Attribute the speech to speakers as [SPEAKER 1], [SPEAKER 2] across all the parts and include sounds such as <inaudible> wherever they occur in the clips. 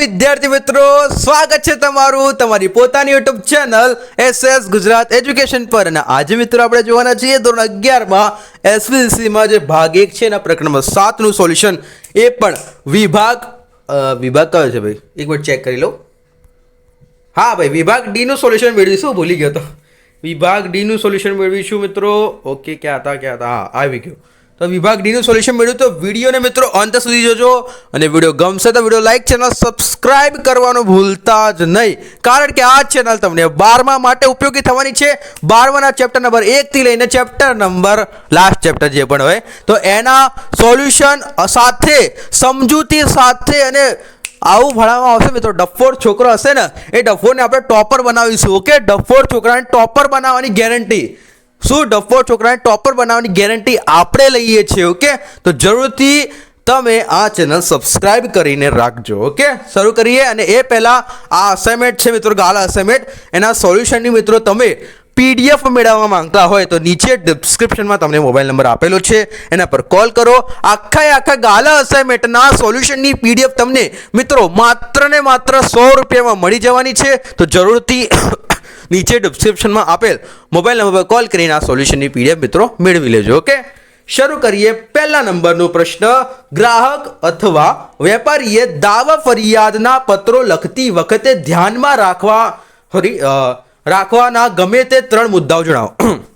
[SPEAKER 1] વિદ્યાર્થી મિત્રો, સ્વાગત છે તમારું તમારી પોતાની YouTube channel SS Gujarat education પર. અને આજે મિત્રો આપણે જોવાના છીએ ધોરણ અગિયારમાં એસવીસીમાં જે ભાગ એક છે એના પ્રકરણ નંબર સાતનું સોલ્યુશન એ પણ વિભાગ વિભાગ કયો છે ભાઈ? એક મિનિટ ચેક કરી લો. હા ભાઈ, વિભાગ ડીનું સોલ્યુશન મેળવીશું. ભૂલી ગયો તો. વિભાગ ડીનું સોલ્યુશન મેળવીશું મિત્રો. ઓકે ક્યાં હતા ક્યાં હતા? હા, આવી ગયું. તો વિભાગ ડીનું સોલ્યુશન મેળવ્યું તો વિડીયોને મિત્રો અંત સુધી જોજો અને વીડિયો ગમશે તો વીડિયો લાઈક, ચેનલ સબસ્ક્રાઇબ કરવાનું ભૂલતા જ નહીં. કારણ કે આ ચેનલ તમને બારમા માટે ઉપયોગી થવાની છે. બારમાના ચેપ્ટર નંબર એકથી લઈને ચેપ્ટર નંબર લાસ્ટ ચેપ્ટર જે પણ હોય. તો એના સોલ્યુશન સાથે, સમજૂતી સાથે અને આવું ભણાવવામાં આવશે મિત્રો. ડફોર છોકરો હશે ને, એ ડફોરને આપણે ટોપર બનાવીશું, ઓકે? ડફોર છોકરાને ટોપર બનાવવાની ગેરંટી. શું ડફો છોકરાને ટોપર બનાવવાની ગેરંટી આપણે લઈએ છીએ ઓકે તો જરૂરથી તમે આ ચેનલ સબસ્ક્રાઇબ કરીને રાખજો ઓકે શરૂ કરીએ અને એ પહેલાં આ અસાઇનમેન્ટ છે મિત્રો, ગાલા અસાઇનમેન્ટ એના સોલ્યુશનની મિત્રો તમે પીડીએફ મેળવવા માંગતા હોય તો નીચે ડિસ્ક્રિપ્શનમાં તમને મોબાઈલ નંબર આપેલો છે. એના પર કોલ કરો. આખા આખા ગાલા અસાઇનમેન્ટના સોલ્યુશનની પીડીએફ તમને મિત્રો માત્ર ને માત્ર સો રૂપિયામાં મળી જવાની છે. તો જરૂરથી નીચે ડિસ્ક્રિપ્શનમાં આપેલ મોબાઈલ નંબર પર કોલ કરીને આ સોલ્યુશનની પીડીએફ મિત્રો મેળવી લેજો ઓકે શરૂ કરીએ પહેલા નંબરનો પ્રશ્ન. ગ્રાહક અથવા વેપારીએ દાવા ફરિયાદના પત્રો લખતી વખતે ધ્યાનમાં રાખવા રાખવાના ગમે તે ત્રણ મુદ્દાઓ જણાવો.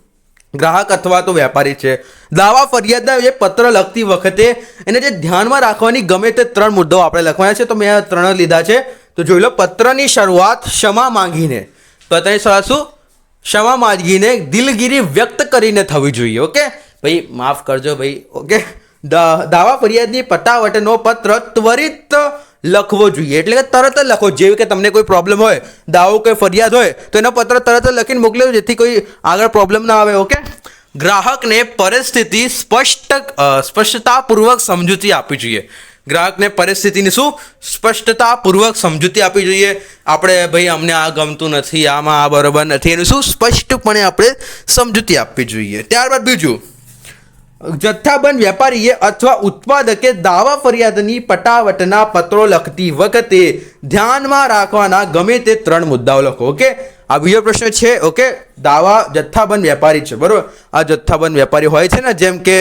[SPEAKER 1] <clears throat> ગ્રાહક અથવા તો વેપારી છે. દાવા ફરિયાદના જે પત્ર લખતી વખતે એને જે ધ્યાનમાં રાખવાની ગમે તે ત્રણ મુદ્દાઓ આપણે લખવાના છે. તો મેં ત્રણ લીધા છે. તો જોઈ લો, પત્રની શરૂઆત ક્ષમા માંગીને. પત્રની સવાલ શું ક્ષમા માંગીને દિલગીરી વ્યક્ત કરીને થવી જોઈએ, ઓકે? ભાઈ, માફ કરજો ભાઈ, ઓકે? દાવા ફરિયાદની પટાવટનો પત્ર ત્વરિત લખવો જોઈએ. એટલે કે તરત જ લખો. જેવી કે તમને કોઈ પ્રોબ્લેમ હોય, દાવો કોઈ ફરિયાદ હોય, તો એનો પત્ર તરત જ લખીને મોકલ્યો જેથી કોઈ આગળ પ્રોબ્લેમ ના આવે, ઓકે? ગ્રાહકને પરિસ્થિતિ સ્પષ્ટ સ્પષ્ટતાપૂર્વક સમજૂતી આપવી જોઈએ. ગ્રાહકને પરિસ્થિતિની શું સ્પષ્ટતાપૂર્વક સમજૂતી આપવી જોઈએ. આપણે ભાઈ અમને આ ગમતું નથી, આમાં આ બરોબર નથી. એનું શું સ્પષ્ટપણે આપણે સમજૂતી આપવી જોઈએ. ત્યારબાદ બીજું, જથ્થાબંધ વેપારીએ અથવા ઉત્પાદકે દાવા ફરિયાદની પટાવટના પત્રો લખતી વખતે ધ્યાનમાં રાખવાના ગમે તે ત્રણ મુદ્દાઓ લખો, ઓકે? આ બીજો પ્રશ્ન છે, ઓકે? દાવા જથ્થાબંધ વેપારી છે, બરાબર? આ જથ્થાબંધ વેપારી હોય છે ને, જેમ કે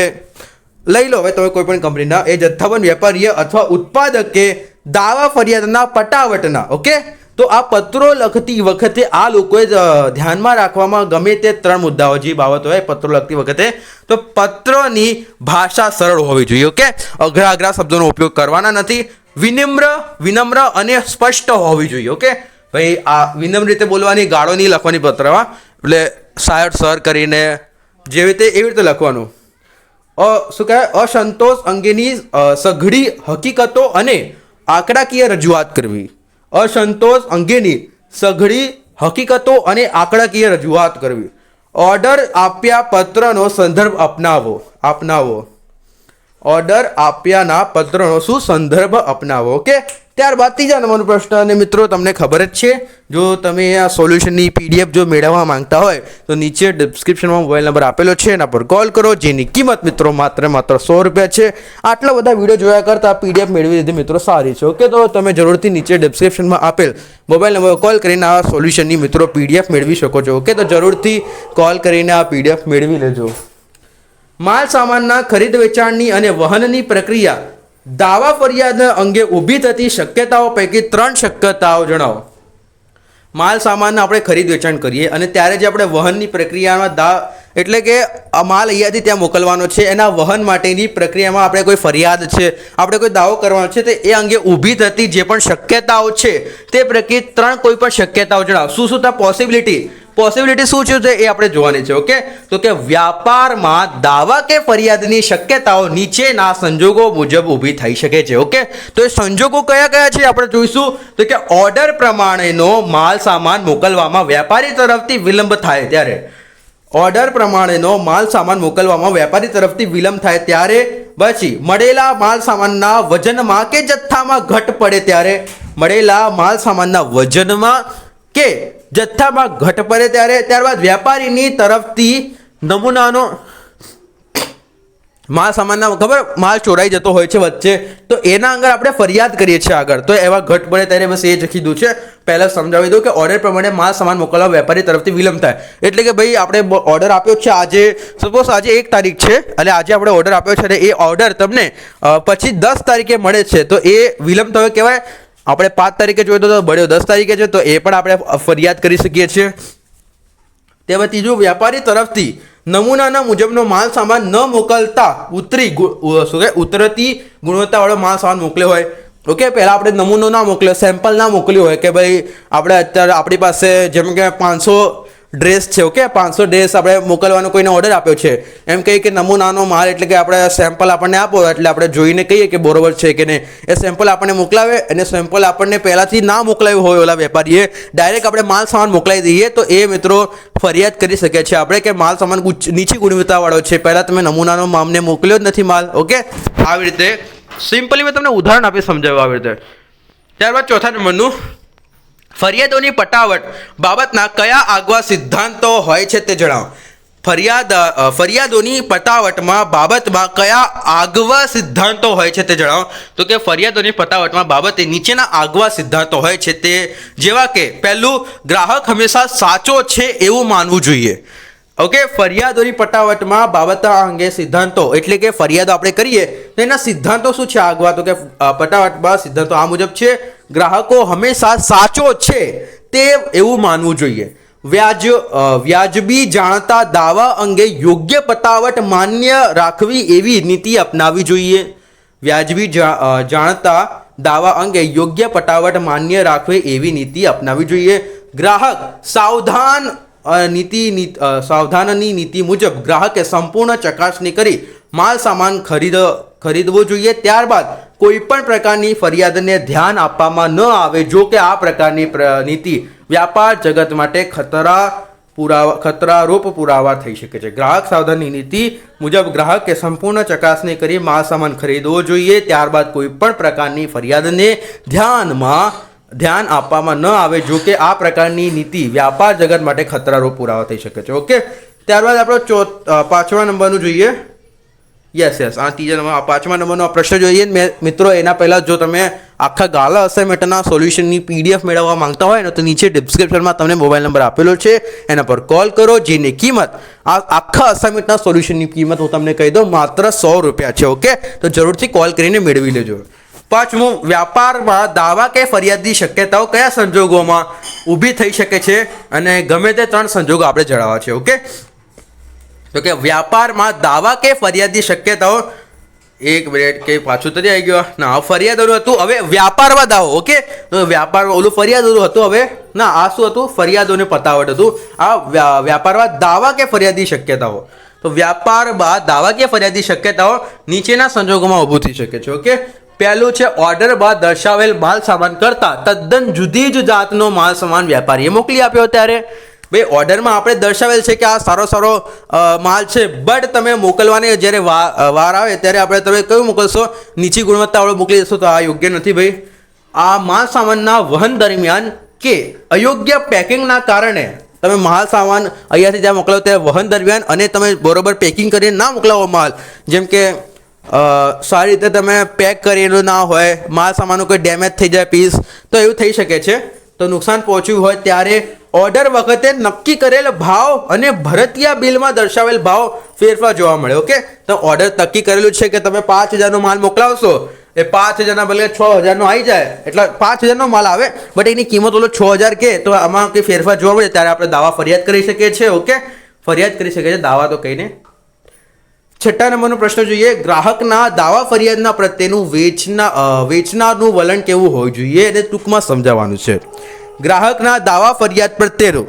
[SPEAKER 1] લઈ લો. હવે તમે કોઈ પણ કંપનીના એ જથ્થાબંધ વેપારીએ અથવા ઉત્પાદકે દાવા ફરિયાદના પટાવટના, ઓકે? તો આ પત્રો લખતી વખતે આ લોકોએ ધ્યાનમાં રાખવામાં ગમે તે ત્રણ મુદ્દાઓ, જે બાબતો હોય પત્રો લખતી વખતે, તો પત્રની ભાષા સરળ હોવી જોઈએ, ઓકે? અઘરા અઘરા શબ્દોનો ઉપયોગ કરવાના નથી. વિનમ્ર વિનમ્ર અને સ્પષ્ટ હોવી જોઈએ, ઓકે? ભાઈ, આ વિનમ્ર રીતે બોલવાની, ગાળો નહીં લખવાની પત્રમાં એટલે સાયર સર કરીને, જેવી રીતે, એવી રીતે લખવાનું. શું કહેવાય? અસંતોષ અંગેની સઘળી હકીકતો અને આંકડાકીય રજૂઆત કરવી. અસંતોષ અંગેની સઘળી હકીકતો અને આંકડાકીય રજૂઆત કરવી. ઓર્ડર આપ્યા પત્રનો સંદર્ભ અપનાવો. અપનાવો. ઓર્ડર આપ્યાના પત્રનો શું સંદર્ભ અપનાવો, ઓકે? ત્યારબાદ ત્રીજા નંબરનો પ્રશ્ન, અને મિત્રો, તમને ખબર જ છે, જો તમે આ સોલ્યુશનની પીડીએફ જો મેળવવા માંગતા હોય, તો નીચે ડિસ્ક્રિપ્શનમાં મોબાઈલ નંબર આપેલો છે, એના પર કોલ કરો, જેની કિંમત, મિત્રો, માત્ર માત્ર સો રૂપિયા છે. આટલા બધા વીડિયો જોયા કરતાં પીડીએફ મેળવી લીધી, મિત્રો, સારી છે, ઓકે? તો તમે જરૂરથી નીચે ડિસ્ક્રિપ્શનમાં આપેલ મોબાઈલ નંબર કોલ કરીને આ સોલ્યુશનની, મિત્રો, પીડીએફ મેળવી શકો છો, ઓકે? તો જરૂરથી કોલ કરીને આ પીડીએફ મેળવી લેજો. માલ સામાનના ખરીદ વેચાણની અને વહનની પ્રક્રિયા દાવા ફરિયાદ અંગે ઊભી થતી શક્યતાઓ પૈકી ત્રણ શક્યતાઓ જણાવો. માલ સામાન આપણે ખરીદ વેચાણ કરીએ અને ત્યારે જે આપણે વહનની પ્રક્રિયામાં દા એટલે કે આ માલ અહીંયાથી ત્યાં મોકલવાનો છે, એના વહન માટેની પ્રક્રિયામાં આપણે કોઈ ફરિયાદ છે, આપણે કોઈ દાવો કરવાનો છે, તે એ અંગે ઊભી થતી જે પણ શક્યતાઓ છે, તે પૈકી ત્રણ કોઈ પણ શક્યતાઓ જણાવો. શું શું ત્યાં પોસિબિલિટી પોસિબિલિટી શું છે એ આપણે જોવાની છે ઓકે તો કે વ્યાપારમાં દાવા કે ફરિયાદની શક્યતાઓ નીચેના સંજોગો મુજબ ઊભી થઈ શકે છે ઓકે તો એ સંજોગો કયા કયા છે આપણે જોઈશું? તો કે ઓર્ડર પ્રમાણેનો માલ સામાન મોકલવામાં વેપારી તરફથી વિલંબ થાય ત્યારે. ઓર્ડર પ્રમાણેનો માલ સામાન મોકલવામાં વેપારી તરફથી વિલંબ થાય ત્યારે. પછી, મળેલા માલ સામાનના વજનમાં કે જથ્થામાં ઘટ પડે ત્યારે. મળેલા માલ સામાનના વજનમાં કે જથ્થામાં ઘટ પડે ત્યારે ત્યારબાદ વેપારીની તરફથી નમૂનાનો માલ સામાનના, ખબર? માલ ચોરાઈ જતો હોય છે વચ્ચે. તો એના આગળ આપણે ફરિયાદ કરીએ છીએ આગળ. તો એવા ઘટ પડે ત્યારે બસ એ જ કીધું છે. પહેલાં સમજાવી દઉં કે ઓર્ડર પ્રમાણે માલ સામાન મોકલવા વેપારી તરફથી વિલંબ થાય. એટલે કે ભાઈ, આપણે ઓર્ડર આપ્યો છે આજે સપોઝ આજે એક તારીખ છે, અને આજે આપણે ઓર્ડર આપ્યો છે, અને એ ઓર્ડર તમને પછી દસ તારીખે મળે છે. તો એ વિલંબ થયો કહેવાય આપણે પાંચ તારીખે જોઈએ તો બળ્યો દસ તારીખે છે, તો એ પણ આપણે ફરિયાદ કરી શકીએ છીએ. તેમાં ત્રીજું, વ્યાપારી તરફથી નમૂનાના મુજબનો માલ સામાન ન મોકલતા ઉતરી શું કહે ઉતરતી ગુણવત્તાવાળો માલ સામાન મોકલ્યો હોય. ઓકે પહેલાં આપણે નમૂનો ના મોકલ્યો સેમ્પલ ના મોકલ્યું હોય કે ભાઈ, આપણે અત્યારે આપણી પાસે જેમ કે પાંચસો ડ્રેસ છે ઓકે પાંચસો ડ્રેસ આપણે મોકલવાનો કોઈને ઓર્ડર આપ્યો છે. એમ કહીએ કે નમૂનાનો માલ એટલે કે આપણે સેમ્પલ આપણને આપો, એટલે આપણે જોઈને કહીએ કે બરોબર છે કે નહીં. એ સેમ્પલ આપણને મોકલાવે અને સેમ્પલ આપણને પહેલાંથી ના મોકલાવ્યું હોય ઓલા વેપારીએ ડાયરેક્ટ આપણે માલ સામાન મોકલાવી દઈએ તો એ મિત્રો ફરિયાદ કરી શકે છે. આપણે કે માલ સામાન નીચી ગુણવત્તાવાળો છે. પહેલાં તમે નમૂનાનો મામને મોકલ્યો જ નથી માલ ઓકે આવી રીતે સિમ્પલી મેં તમને ઉદાહરણ આપી સમજાવ્યું આવી રીતે. ત્યારબાદ ચોથા નંબરનું ફરિયાદોની પટાવટ બાબતના કયા આગવા સિદ્ધાંતો હોય છે તે જણાવો. ફરિયાદ ફરિયાદોની પટાવટમાં બાબતમાં કયા આગવા સિદ્ધાંતો હોય છે તે જણાવો. તો કે ફરિયાદોની પટાવટમાં બાબતે નીચેના આગવા સિદ્ધાંતો હોય છે તે જેવા કે પહેલું, ગ્રાહક હંમેશા સાચો છે એવું માનવું જોઈએ. ઓકે, ફરિયાદોની પટાવટમાં બાબતના અંગે સિદ્ધાંતો, એટલે કે ફરિયાદો આપણે કરીએ, તો એના સિદ્ધાંતો શું છે? આગવા તો કે પટાવટમાં સિદ્ધાંતો આ મુજબ છે, ગ્રાહકો હંમેશા સાચો છે તે એવું માનવું જોઈએ. વ્યાજ વ્યાજબી જાણતા દાવા અંગે યોગ્ય પટાવટ માન્ય રાખવી એવી નીતિ અપનાવવી જોઈએ. વ્યાજબી જાણતા દાવા અંગે યોગ્ય પટાવટ માન્ય રાખવી એવી નીતિ અપનાવવી જોઈએ. ગ્રાહક સાવધાન નીતિ સાવધાનની નીતિ મુજબ ગ્રાહકે સંપૂર્ણ ચકાસણી કરી માલ સામાન ખરીદ, ખરીદવો જોઈએ. ત્યારબાદ કોઈ પણ પ્રકારની ફરિયાદને ધ્યાન આપવામાં ન આવે જો કે આ પ્રકારની પ્ર- નીતિ વ્યાપાર જગત માટે ખતરા પુરાવા, ખતરારૂપ પુરાવા થઈ શકે છે. ગ્રાહક સાવધાનની નીતિ મુજબ ગ્રાહકે સંપૂર્ણ ચકાસણી કરી માલ સામાન ખરીદવો જોઈએ. ત્યારબાદ કોઈ પણ પ્રકારની ફરિયાદને ધ્યાનમાં ધ્યાન આપવામાં ન આવે, જો કે આ પ્રકારની નીતિ વ્યાપાર જગત માટે ખતરારૂપ પુરાવા થઈ શકે છે. ઓકે ત્યારબાદ આપણો ચો પાંચમા નંબરનું જોઈએ. યસ યસ આ ત્રીજા નંબર પાંચમા નંબરનો આ પ્રશ્ન જોઈએ. મેં, મિત્રો, એના પહેલાં જો તમે આખા ગાલા અસાઇનમેન્ટના સોલ્યુશનની પીડીએફ મેળવવા માંગતા હોય ને, તો નીચે ડિસ્ક્રિપ્શનમાં તમને મોબાઈલ નંબર આપેલો છે. એના પર કોલ કરો, જેની કિંમત, આ આખા અસાઇનમેન્ટના સોલ્યુશનની કિંમત હું તમને કહી દઉં, માત્ર સો રૂપિયા છે. ઓકે તો જરૂરથી કોલ કરીને મેળવી લેજો. પાંચમું વ્યાપારમાં દાવા કે ફરિયાદની શક્યતાઓ કયા સંજોગોમાં ઊભી થઈ શકે છે? અને ગમે તે ત્રણ સંજોગો આપણે જણાવવા છે, ઓકે? તો કે વ્યાપારમાં દાવા કે ફરિયાદની શક્યતાઓ, એક મિનિટ કે પાછું તો આવી ગયો. ના ફરિયાદોનું હતું, હવે વ્યાપારમાં દાવો, ઓકે? તો વ્યાપારમાં ઓલું ફરિયાદોનું હતું, હવે? ના, આ શું હતું? ફરિયાદોને પતાવટ હતું. આ વ્યા- વ્યાપારમાં દાવા કે ફરિયાદની શક્યતાઓ. તો વ્યાપારમાં દાવા કે ફરિયાદની શક્યતાઓ નીચેના સંજોગોમાં ઊભું થઈ શકે છે, ઓકે? પહેલું છે ઓર્ડર બાદ દર્શાવેલ માલ સામાન કરતા તદ્દન જુદી જ જાતનો માલ સામાન વેપારીએ મોકલી આપ્યો ત્યારે. ભાઈ ઓર્ડરમાં આપણે દર્શાવેલ છે કે આ સારો સારો માલ છે બટ તમે મોકલવાની જ્યારે વાર આવે ત્યારે આપણે તમે કયું મોકલશો? નીચી ગુણવત્તાવાળો મોકલી દેશો તો આ યોગ્ય નથી ભાઈ. આ માલ સામાનના વહન દરમિયાન કે અયોગ્ય પેકિંગના કારણે તમે માલ સામાન અહીંયાથી જ્યાં મોકલાવો ત્યારે વહન દરમિયાન અને તમે બરોબર પેકિંગ કરીને ના મોકલાવો માલ. જેમ કે સારી રીતે તમે પેક કરેલું ના હોય, માલ સામાનનું કોઈ ડેમેજ થઈ જાય પીસ તો એવું થઈ શકે છે. તો નુકસાન પહોંચ્યું હોય ત્યારે ઓર્ડર વખતે નક્કી કરેલ ભાવ અને ભરતીયા બિલમાં દર્શાવેલ ભાવ ફેરફાર જોવા મળે ઓકે તો ઓર્ડર નક્કી કરેલું છે કે તમે પાંચ હજારનો માલ મોકલાવશો, એ પાંચ હજારના બદલે છ હજારનો આવી જાય, એટલે પાંચ હજારનો માલ આવે બટ એની કિંમત ઓલો છ હજાર કે, તો આમાં કંઈ ફેરફાર જોવા મળે, ત્યારે આપણે દાવા ફરિયાદ કરી શકીએ છીએ ઓકે ફરિયાદ કરી શકીએ છીએ, દાવા તો કહીને છઠ્ઠા નંબરનો પ્રશ્ન જોઈએ. ગ્રાહકના દાવા ફરિયાદના પ્રત્યેનું વેચના વેચનારનું વલણ કેવું હોવું જોઈએ? એને ટૂંકમાં સમજાવવાનું છે. ગ્રાહકના દાવા ફરિયાદ પ્રત્યેનું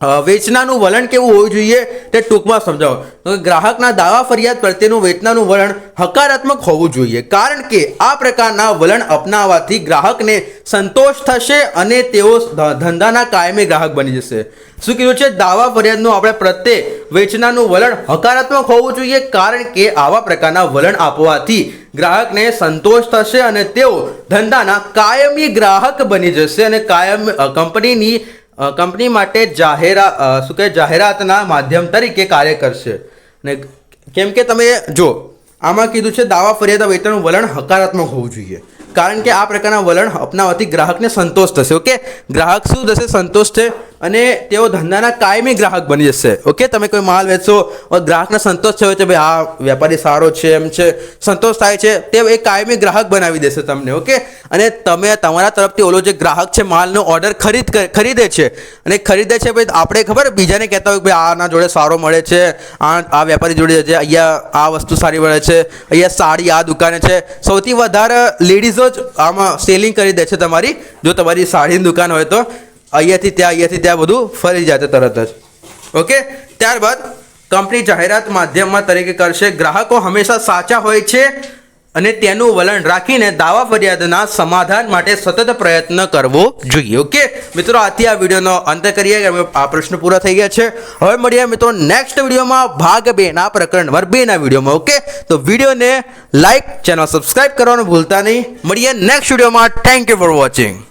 [SPEAKER 1] અ, વેચનારનું વલણ કેવું હોવું જોઈએ તે ટૂંકમાં સમજાવો. ગ્રાહકના દાવા ફરિયાદ પ્રત્યેનું વેચનાનું વલણ હકારાત્મક હોવું જોઈએ. કારણ કે આ પ્રકારના વલણ અપનાવવાથી ગ્રાહકને સંતોષ થશે અને તેઓ ધંધાના કાયમી ગ્રાહક બની જશે. શું કીધું છે? દાવા ફરિયાદનું આપણે પ્રત્યે વેચનાનું વલણ હકારાત્મક હોવું જોઈએ કારણ કે આવા પ્રકારના વલણ આપવાથી ગ્રાહકને સંતોષ થશે અને તેઓ ધંધાના કાયમી ગ્રાહક બની જશે અને કાયમ કંપનીની કંપની માટે જાહેરા શું કહે, જાહેરાતના માધ્યમ તરીકે કાર્ય કરશે. ને કેમ કે તમે જો, આમાં કીધું છે દાવા ફરિયાદ વેતનનું વલણ હકારાત્મક હોવું જોઈએ. કારણ કે આ પ્રકારના વલણ અપનાવવાથી ગ્રાહકને સંતોષ થશે, ઓકે? ગ્રાહક શું થશે? સંતોષ છે? અને તેઓ ધંધાના કાયમી ગ્રાહક બની જશે. ઓકે તમે કોઈ માલ વેચશો ગ્રાહકને સંતોષ થયો છે, ભાઈ આ વેપારી સારો છે, એમ છે. સંતોષ થાય છે, તે એ કાયમી ગ્રાહક બનાવી દેશે તમને ઓકે અને તમે તમારા તરફથી ઓલો જે ગ્રાહક છે, માલનો ઓર્ડર ખરીદ ખરીદે છે. અને ખરીદે છે, ભાઈ, આપણે ખબર, બીજાને કહેતા હોય ભાઈ, આના જોડે સારો મળે છે, આ આ વેપારી જોડે છે અહીંયા આ વસ્તુ સારી મળે છે, અહીંયા સાડી આ દુકાને છે. સૌથી વધારે લેડીઝો જ આમાં સેલિંગ કરી દે છે તમારી, જો તમારી સાડીની દુકાન હોય તો. અહીંયાથી ત્યાં અહીંયાથી ત્યાં બધું ફરી જાય તરત જ. ઓકે ત્યારબાદ કંપની જાહેરાત માધ્યમમાં તરીકે કરશે, ગ્રાહકો હંમેશા સાચા હોય છે અને તેનું વલણ રાખીને દાવા ફરિયાદના સમાધાન માટે સતત પ્રયત્ન કરવો જોઈએ. ઓકે મિત્રો, આથી આ વિડીયોનો અંત કરીએ. કે આ પ્રશ્ન પૂરા થઈ ગયા છે. હવે મળીએ મિત્રો નેક્સ્ટ વિડીયોમાં ભાગ બે ના પ્રકરણ નંબર બે ના વિડીયોમાં. ઓકે તો વિડીયોને લાઈક ચેનલ સબસ્ક્રાઇબ કરવાનું ભૂલતા નહીં. મળીએ નેક્સ્ટ વિડીયોમાં. Thank you for watching